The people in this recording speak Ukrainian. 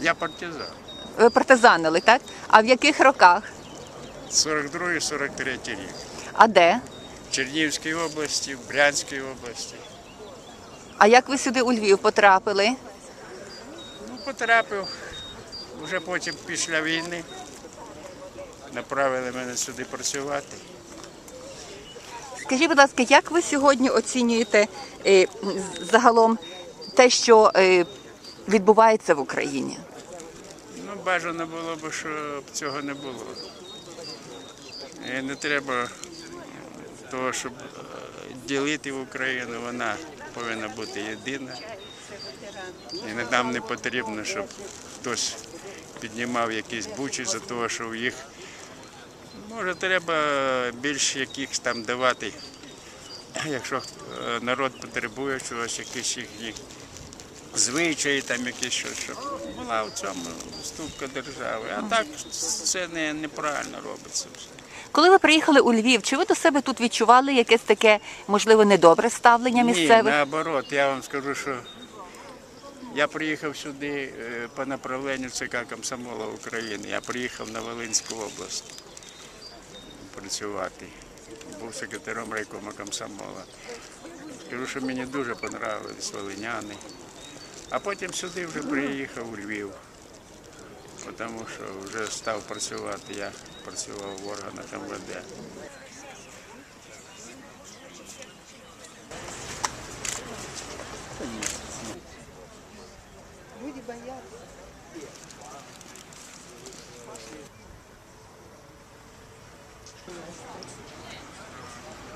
Я партизан. Ви партизанили, так? А в яких роках? 42-43 рік. А де? В Чернігівській області, в Брянській області. А як ви сюди у Львів потрапили? Ну, потрапив. Вже потім після війни направили мене сюди працювати. Скажіть, будь ласка, як ви сьогодні оцінюєте е, загалом те, що е, відбувається в Україні? Ну, бажано було б, щоб цього не було. І не треба того, щоб е, ділити в Україну, вона повинна бути єдина. І нам не потрібно, щоб хтось піднімав якісь бучі за того, що в їх може треба більше якихось там давати. Якщо е, народ потребує чогось, якісь їхні звичаї, там якісь щось, щоб була в цьому ступка держави. А так це не, неправильно робиться. все. Коли ви приїхали у Львів, чи ви до себе тут відчували якесь таке, можливо, недобре ставлення Ні, місцевих? наоборот, я вам скажу, що я приїхав сюди е, по направленню ЦК Комсомола України. Я приїхав на Волинську область працювати. Був секретарем райкома комсомола. Скажу, що мені дуже понравились волиняни. А потім сюди вже приїхав у Львів, тому що вже став працювати. Я працював в органах МВД.